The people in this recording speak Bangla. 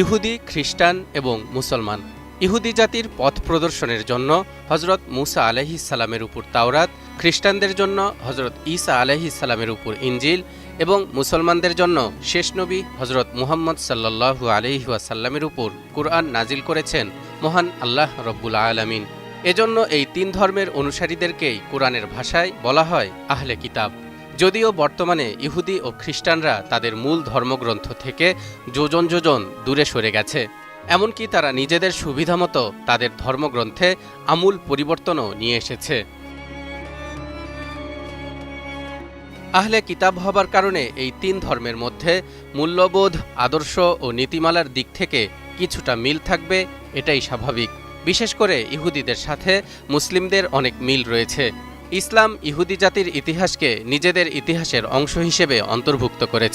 ইহুদি, খ্রিস্টান এবং মুসলমান। ইহুদি জাতির পথ প্রদর্শনের জন্য হজরত মুসা আলহিসাল্লামের উপর তাওরাত, খ্রিস্টানদের জন্য হজরত ঈসা আলহিসাল্লামের উপর ইঞ্জিল এবং মুসলমানদের জন্য শেষ নবী হজরত মুহাম্মদ সাল্লাহু আলহিহাসাল্লামের উপর কুরআন নাজিল করেছেন মহান আল্লাহ রব্বুল আলমিন। এজন্য এই তিন ধর্মের অনুসারীদেরকেই কোরআনের ভাষায় বলা হয় আহলে কিতাব। যদিও বর্তমানে ইহুদি ও খ্রিস্টানরা তাদের মূল ধর্মগ্রন্থ থেকে যোজন যোজন দূরে সরে গেছে, এমনকি তারা নিজেদের সুবিধামতো তাদের ধর্মগ্রন্থে আমূল পরিবর্তনও নিয়ে এসেছে। আহলে কিতাব হবার কারণে এই তিন ধর্মের মধ্যে মূল্যবোধ, আদর্শ ও নীতিমালার দিক থেকে কিছুটা মিল থাকবে, এটাই স্বাভাবিক। বিশেষ করে ইহুদিদের সাথে মুসলিমদের অনেক মিল রয়েছে। ইসলাম ইহুদি জাতির ইতিহাসকে নিজেদের ইতিহাসের অংশ হিসেবে অন্তর্ভুক্ত করেছে।